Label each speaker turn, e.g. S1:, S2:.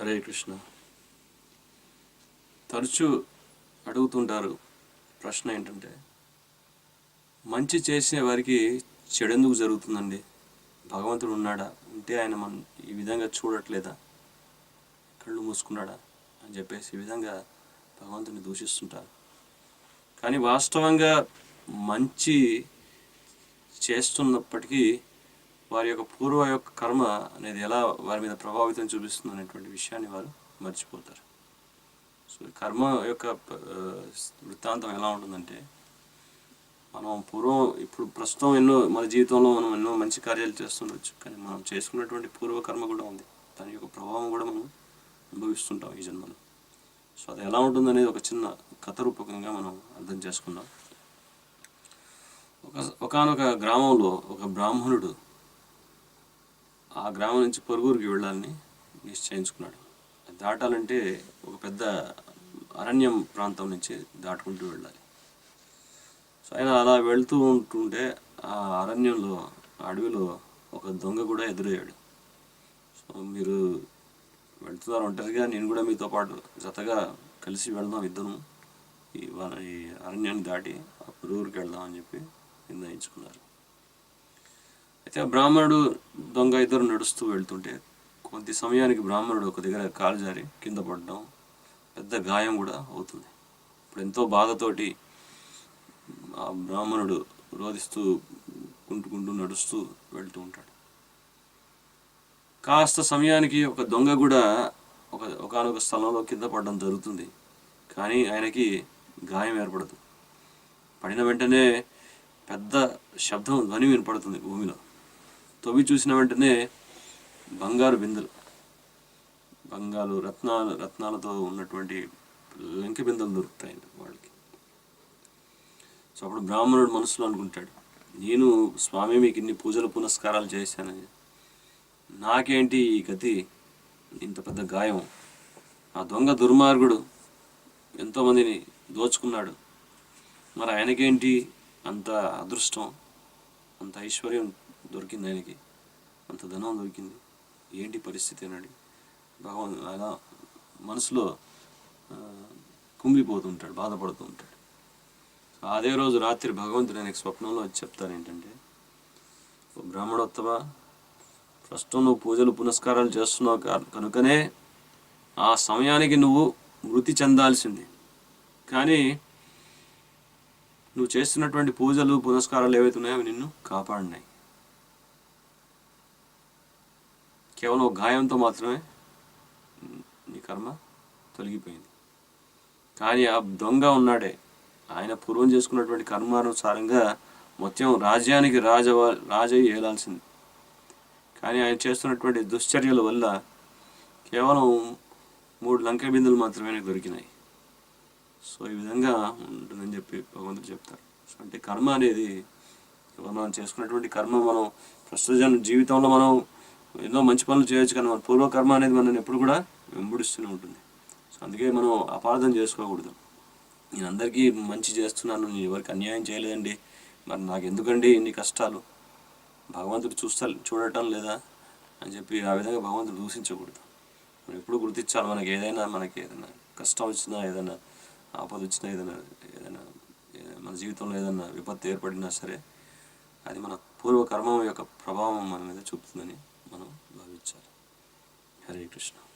S1: హరే కృష్ణ. తరచూ అడుగుతుంటారు ప్రశ్న ఏంటంటే మంచి చేసే వారికి చెడెందుకు జరుగుతుందండి? భగవంతుడు ఉన్నాడా? ఉంటే ఆయన మన ఈ విధంగా చూడట్లేదా? కళ్ళు మూసుకున్నాడా? అని చెప్పేసి ఈ విధంగా భగవంతుని దూషిస్తుంటారు. కానీ వాస్తవంగా మంచి చేస్తున్నప్పటికీ వారి యొక్క పూర్వ యొక్క కర్మ అనేది ఎలా వారి మీద ప్రభావితం చూపిస్తుంది అనేటువంటి విషయాన్ని వారు మర్చిపోతారు. సో కర్మ యొక్క వృత్తాంతం ఎలా ఉంటుందంటే మనం పూర్వం ఇప్పుడు ప్రస్తుతం ఎన్నో మన జీవితంలో మనం ఎన్నో మంచి కార్యాలు చేస్తుండొచ్చు కానీ మనం చేసుకున్నటువంటి పూర్వ కర్మ కూడా ఉంది. దాని యొక్క ప్రభావం కూడా మనం అనుభవిస్తుంటాం ఈ జన్మలో. సో అది ఎలా ఉంటుందనేది ఒక చిన్న కథ రూపకంగా మనం అర్థం చేసుకుందాం. ఒక ఒకనొక గ్రామంలో ఒక బ్రాహ్మణుడు ఆ గ్రామం నుంచి పొరుగురికి వెళ్ళాలని నిశ్చయించుకున్నాడు. దాటాలంటే ఒక పెద్ద అరణ్యం ప్రాంతం నుంచి దాటుకుంటూ వెళ్ళాలి. సో ఆయన అలా వెళ్తూ ఉంటుంటే ఆ అరణ్యంలో అడవిలో ఒక దొంగ కూడా ఎదురయ్యాడు. సో మీరు వెళ్తున్నారు ఒంటరిగా నేను కూడా మీతో పాటు జతగా కలిసి వెళ్దాం ఇద్దరం ఈ ఈ అరణ్యాన్ని దాటి ఆ పురుగురికి వెళ్దాం అని చెప్పి నిర్ణయించుకున్నారు. అయితే ఆ బ్రాహ్మణుడు దొంగ ఇద్దరు నడుస్తూ వెళ్తుంటే కొద్ది సమయానికి బ్రాహ్మణుడు ఒక దగ్గర కాలు జారి కింద పడడం పెద్ద గాయం కూడా అవుతుంది. ఇప్పుడు ఎంతో బాధతోటి ఆ బ్రాహ్మణుడు రోధిస్తూ కుంటుకుంటూ నడుస్తూ వెళ్తూ ఉంటాడు. కాస్త సమయానికి ఒక దొంగ కూడా ఒక ఒకనొక స్థలంలో కింద పడడం జరుగుతుంది. కానీ ఆయనకి గాయం ఏర్పడదు. పడిన వెంటనే పెద్ద శబ్దం ధ్వని వినపడుతుంది భూమిలో. తవ్వి చూసిన వెంటనే బంగారు బిందెలు బంగారు రత్నాలు రత్నాలతో ఉన్నటువంటి లంక బిందెలు దొరుకుతాయి వాళ్ళకి. సో అప్పుడు బ్రాహ్మణుడు మనసులో అనుకుంటాడు నేను స్వామి మీకు ఇన్ని పూజలు పునస్కారాలు చేశానని. నాకేంటి ఈ గతి? ఇంత పెద్ద గాయం. ఆ దొంగ దుర్మార్గుడు ఎంతోమందిని దోచుకున్నాడు. మరి ఆయనకేంటి అంత అదృష్టం అంత ఐశ్వర్యం దొరికింది ఆయనకి. అంత ధనం దొరికింది. ఏంటి పరిస్థితి అన్నాడు భగవాన్ ఆయన మనసులో ఆ, కుంగిపోతుంటాడు బాధపడుతూ ఉంటాడు. అదే రోజు రాత్రి భగవంతుడు ఆయనకి స్వప్నంలో వచ్చి చెప్తారు ఏంటంటే "ఓ బ్రాహ్మణోత్తమ ప్రస్తుతం నువ్వు పూజలు పునస్కారాలు చేస్తున్నావు కనుకనే ఆ సమయానికి నువ్వు మృతి చెందాల్సింది. కానీ నువ్వు చేస్తున్నటువంటి పూజలు పునస్కారాలు ఏవైతే ఉన్నాయో అవి నిన్ను కాపాడినాయి. కేవలం గాయంతో మాత్రమే నీ కర్మ తొలగిపోయింది. కానీ ఆ దొంగ ఉన్నాడే. ఆయన పూర్వం చేసుకున్నటువంటి కర్మానుసారంగా మొత్తం రాజ్యానికి రాజ రాజయ్య ఏలాల్సింది. కానీ ఆయన చేస్తున్నటువంటి దుశ్చర్యల వల్ల కేవలం మూడు లంక బిందులు మాత్రమే దొరికినాయి. సో ఈ విధంగా ఉంటుందని చెప్పి భగవంతుడు చెప్తారు సో అంటే కర్మ అనేది మనం చేసుకున్నటువంటి కర్మ మనం ప్రస్తుత జీవితంలో మనం ఎన్నో మంచి పనులు చేయొచ్చు కానీ మన పూర్వకర్మ అనేది మనల్ని ఎప్పుడు కూడా వెంబడిస్తూనే ఉంటుంది. సో అందుకే మనం అపార్థం చేసుకోకూడదు. నేను అందరికీ మంచి చేస్తున్నాను నేను ఎవరికి అన్యాయం చేయలేదండి. మరి నాకు ఎందుకండి ఇన్ని కష్టాలు? భగవంతుడు చూస్తా చూడటం లేదా అని చెప్పి ఆ విధంగా భగవంతుడు దూషించకూడదు. మనం ఎప్పుడు గుర్తించాలి మనకి ఏదైనా మనకి ఏదైనా కష్టం వచ్చినా ఏదైనా ఆపద వచ్చినా ఏదైనా ఏదైనా మన జీవితంలో ఏదైనా విపత్తు ఏర్పడినా సరే అది మన పూర్వకర్మం యొక్క ప్రభావం మన మీద చూపుతుందని మనం భావించాలి. హరే కృష్ణ.